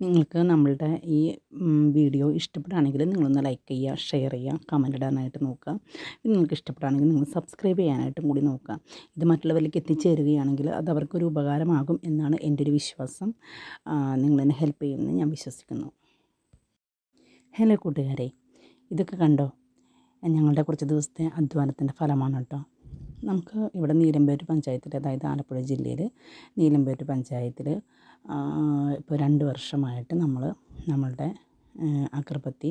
നിങ്ങൾക്ക് നമ്മളുടെ ഈ വീഡിയോ ഇഷ്ടപ്പെടുകയാണെങ്കിൽ നിങ്ങളൊന്ന് ലൈക്ക് ചെയ്യുക ഷെയർ ചെയ്യുക കമന്റ് ഇടാനായിട്ട് നോക്കുക. നിങ്ങൾക്ക് ഇഷ്ടപ്പെടുകയാണെങ്കിൽ നിങ്ങൾ സബ്സ്ക്രൈബ് ചെയ്യാനായിട്ടും കൂടി നോക്കുക. ഇത് മറ്റുള്ളവരിലേക്ക് എത്തിച്ചേരുകയാണെങ്കിൽ അത് അവർക്കൊരു ഉപകാരമാകും എന്നാണ് എന്റെ ഒരു വിശ്വാസം. നിങ്ങളെന്നെ ഹെൽപ്പ് ചെയ്യുമെന്ന് ഞാൻ വിശ്വസിക്കുന്നു. ഹലോ കൂട്ടുകാരെ ഇതൊക്കെ കണ്ടോ? ഞങ്ങളുടെ കുറച്ച് ദിവസത്തെ അധ്വാനത്തിന്റെ ഫലമാണ് കേട്ടോ. നമുക്ക് ഇവിടെ നീലമ്പേര് പഞ്ചായത്തിൽ അതായത് ആലപ്പുഴ ജില്ലയിൽ നീലമ്പേര് പഞ്ചായത്തിൽ ഇപ്പോൾ രണ്ട് വർഷമായിട്ട് നമ്മൾ നമ്മളുടെ അഗർബത്തി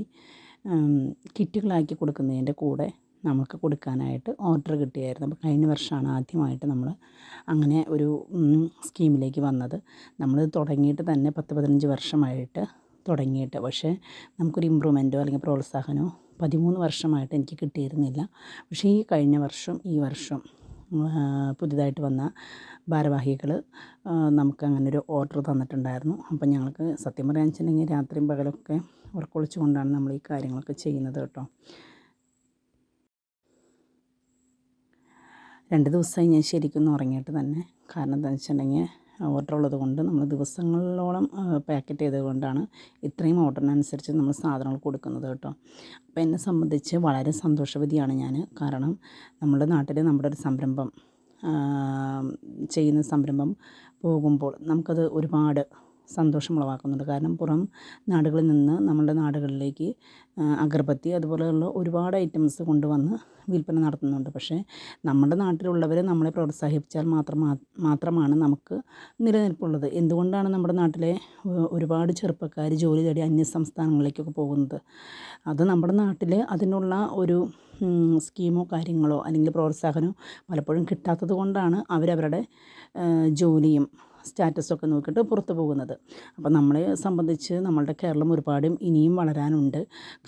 കിറ്റുകളാക്കി കൊടുക്കുന്നതിന്റെ കൂടെ നമുക്ക് കൊടുക്കാനായിട്ട് ഓർഡർ കിട്ടിയായിരുന്നു. അപ്പോൾ കഴിഞ്ഞ വർഷമാണ് ആദ്യമായിട്ട് നമ്മൾ അങ്ങനെ ഒരു സ്കീമിലേക്ക് വന്നത്. നമ്മൾ തുടങ്ങിയിട്ട് തന്നെ പത്ത് പതിനഞ്ച് വർഷമായിട്ട് തുടങ്ങിയിട്ട്. പക്ഷേ നമുക്കൊരു ഇമ്പ്രൂവ്മെന്റോ അല്ലെങ്കിൽ പ്രോത്സാഹനമോ പതിമൂന്ന് വർഷമായിട്ട് എനിക്ക് കിട്ടിയിരുന്നില്ല. പക്ഷേ ഈ കഴിഞ്ഞ വർഷം ഈ വർഷം പുതിയതായിട്ട് വന്ന ഭാരവാഹികൾ നമുക്ക് അങ്ങനെ ഒരു ഓർഡർ തന്നിട്ടുണ്ടായിരുന്നു. അപ്പം ഞങ്ങൾക്ക് സത്യം പറയാൻ വെച്ചിട്ടുണ്ടെങ്കിൽ രാത്രിയും പകലൊക്കെ ഉറക്കൊളിച്ചുകൊണ്ടാണ് നമ്മൾ ഈ കാര്യങ്ങളൊക്കെ ചെയ്യുന്നത് കേട്ടോ. രണ്ട് ദിവസമായി ഞാൻ ശരിക്കും ഉറങ്ങിയിട്ട് തന്നെ. കാരണം എന്താണെന്ന് വെച്ചിട്ടുണ്ടെങ്കിൽ ഓർഡർ ഉള്ളത് കൊണ്ട് നമ്മൾ ദിവസങ്ങളോളം പാക്കറ്റ് ചെയ്തത് കൊണ്ടാണ് ഇത്രയും ഓർഡറിനനുസരിച്ച് നമ്മൾ സാധനങ്ങൾ കൊടുക്കുന്നത് കേട്ടോ. അപ്പോൾ എന്നെ സംബന്ധിച്ച് വളരെ സന്തോഷവതിയാണ് ഞാൻ കാരണം നമ്മുടെ നാട്ടിൽ നമ്മുടെ ഒരു സംരംഭം ചെയ്യുന്ന സംരംഭം പോകുമ്പോൾ നമുക്കത് ഒരുപാട് സന്തോഷം ഉളവാക്കുന്നുണ്ട് കാരണം പുറം നാടുകളിൽ നിന്ന് നമ്മുടെ നാടുകളിലേക്ക് അഗർബത്തി അതുപോലെയുള്ള ഒരുപാട് ഐറ്റംസ് കൊണ്ടുവന്ന് വിൽപ്പന നടത്തുന്നുണ്ട്. പക്ഷേ നമ്മുടെ നാട്ടിലുള്ളവരെ നമ്മളെ പ്രോത്സാഹിപ്പിച്ചാൽ മാത്രം മാത്രമാണ് നമുക്ക് നിലനിൽപ്പുള്ളത്. എന്തുകൊണ്ടാണ് നമ്മുടെ നാട്ടിലെ ഒരുപാട് ചെറുപ്പക്കാർ ജോലി തേടി അന്യ സംസ്ഥാനങ്ങളിലേക്കൊക്കെ പോകുന്നത്? അത് നമ്മുടെ നാട്ടിൽ അതിനുള്ള ഒരു സ്കീമോ കാര്യങ്ങളോ അല്ലെങ്കിൽ പ്രോത്സാഹനമോ പലപ്പോഴും കിട്ടാത്തത് കൊണ്ടാണ് അവരവരുടെ ജോലിയും സ്റ്റാറ്റസൊക്കെ നോക്കിയിട്ട് പുറത്തു പോകുന്നത്. അപ്പോൾ നമ്മളെ സംബന്ധിച്ച് നമ്മളുടെ കേരളം ഒരുപാട് ഇനിയും വളരാനുണ്ട്.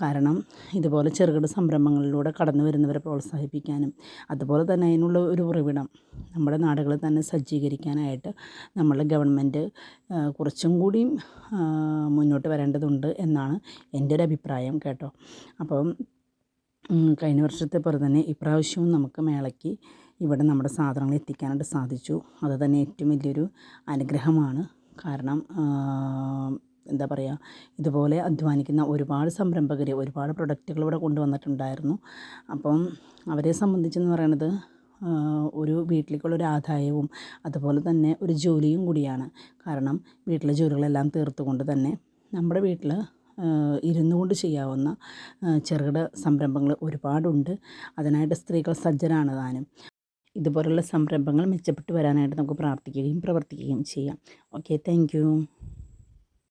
കാരണം ഇതുപോലെ ചെറുകിട സംരംഭങ്ങളിലൂടെ കടന്നു വരുന്നവരെ പ്രോത്സാഹിപ്പിക്കാനും അതുപോലെ തന്നെ അതിനുള്ള ഒരു ഉറവിടം നമ്മുടെ നാടുകളിൽ തന്നെ സജ്ജീകരിക്കാനായിട്ട് നമ്മളെ ഗവൺമെന്റ് കുറച്ചും കൂടിയും മുന്നോട്ട് വരേണ്ടതുണ്ട് എന്നാണ് എന്റെ ഒരു അഭിപ്രായം കേട്ടോ. അപ്പം കഴിഞ്ഞ വർഷത്തെ പോലെ തന്നെ ഇപ്രാവശ്യവും നമുക്ക് മേളയ്ക്ക് ഇവിടെ നമ്മുടെ സാധനങ്ങൾ എത്തിക്കാനായിട്ട് സാധിച്ചു. അത് തന്നെ ഏറ്റവും വലിയൊരു അനുഗ്രഹമാണ്. കാരണം എന്താ പറയുക ഇതുപോലെ അധ്വാനിക്കുന്ന ഒരുപാട് സംരംഭകർ ഒരുപാട് പ്രൊഡക്റ്റുകൾ ഇവിടെ കൊണ്ടുവന്നിട്ടുണ്ടായിരുന്നു. അപ്പം അവരെ സംബന്ധിച്ചെന്ന് പറയണത് ഒരു വീട്ടിലേക്കുള്ള ഒരു ആദായവും അതുപോലെ തന്നെ ഒരു ജോലിയും കൂടിയാണ്. കാരണം വീട്ടിലെ ജോലികളെല്ലാം തീർത്തുകൊണ്ട് തന്നെ നമ്മുടെ വീട്ടിൽ ഇരുന്നു കൊണ്ട് ചെയ്യാവുന്ന ചെറുകിട സംരംഭങ്ങൾ ഒരുപാടുണ്ട്. അതിനായിട്ട് സ്ത്രീകൾ സജ്ജരാണ് താനും. ഇതുപോലുള്ള സംരംഭങ്ങൾ മെച്ചപ്പെട്ടു വരാനായിട്ട് നമുക്ക് പ്രാർത്ഥിക്കുകയും പ്രവർത്തിക്കുകയും ചെയ്യാം. Okay thank